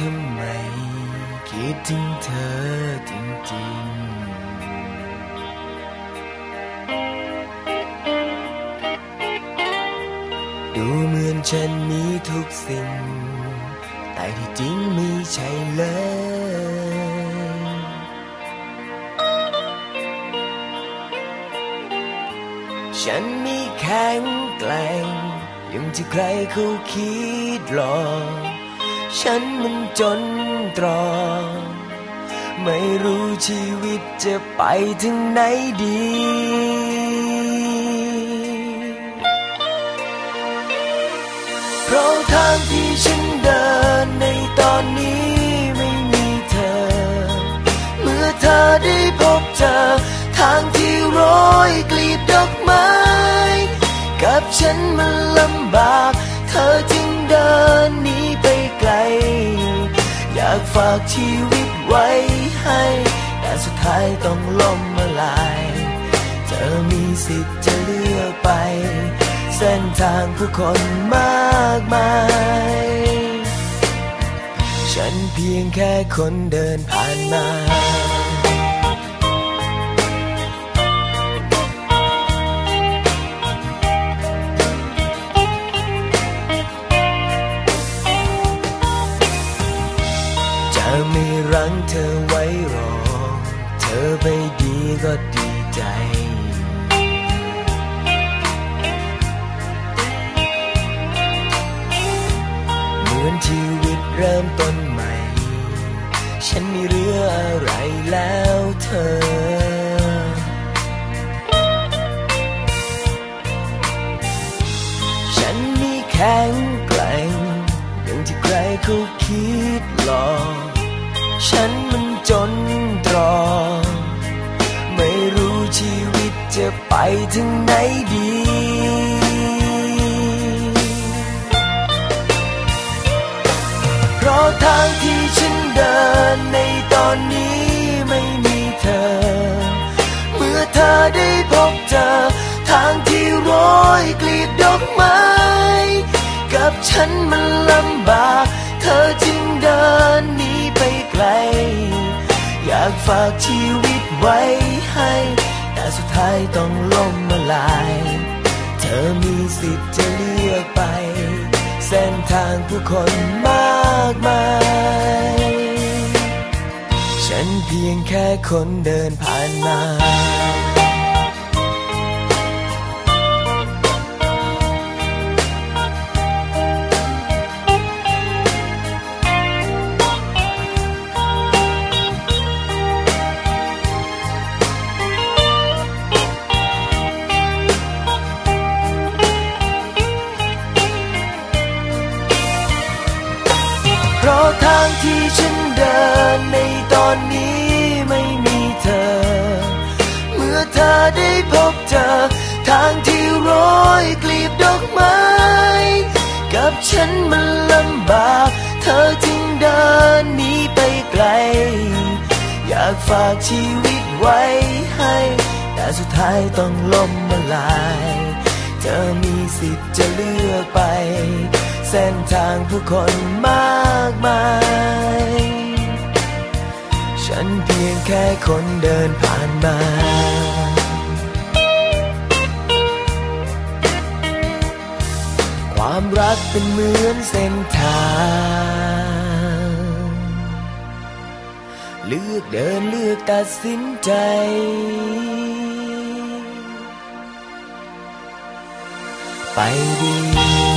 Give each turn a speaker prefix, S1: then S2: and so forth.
S1: ทำไม คิดถึงเธอจริงๆ ดูเหมือนฉันมีทุกสิ่ง แต่ที่จริงไม่ใช่เลยฉันมีแข็งแกร่งย่างที่ใครเขาคิดหรอก ฉันมันจนตรอกไม่รู้ชีวิตจะไปถึงไหนดีเพราะทางที่ฉันเดินในตอนนี้ไม่มีเธอ เมื่อเธอได้พบเจอ ทางที่โร้อยกลีบดอกไม้ กับฉันมันลำบาก เธอ ฝากชีวิตไว้ให้ แต่สุดท้ายต้องล้มละลาย เธอมีสิทธิ์จะเลือกไป เส้นทางผู้คนมากมาย ฉันเพียงแค่คนเดินผ่านมา ไปดีก็ดีใจ เหมือนชีวิตเริ่มต้นใหม่ ฉันมีเรืออะไรแล้วเธอ ฉันมีแข็งแกร่งอย่างที่ใครเขาคิดหลอกฉันมันจน ถึงไหนดีเพราะทางที่ฉันเดินในตอนนี้ไม่มีเธอ เมื่อเธอได้พบเจอ ทางที่โร้อยกลีบดอกไม้ กับฉันมันลำบาก เธอจึงเดินหนีไปไกล อยากฝากชีวิตไว้ให้ สุดท้ายต้องล้มมาลาย เธอมีสิทธิ์จะเลือกไป เส้นทางผู้คนมากมาย ฉันเพียงแค่คนเดินผ่านมาาะทางที่ฉันเดินในตอนนี้ไม่มีเธอ เมื่อเธอได้พบเจอทางที่โร้อยกลีบดอกไม้ กับฉันมันลำบาก เธอจึงเดินหนีไปไกล อยากฝากชีวิตไว้ให้ แต่สุดท้ายต้องล้มละลาย เธอมีสิทธิ์จะเลือกไป ส้นทางผู้คนมากมาย ฉันเพียงแค่คนเดินผ่านมาความรักเป็นเหมือนเส้นทาง เลือกเดินเลือกตัดสินใจ ไปดี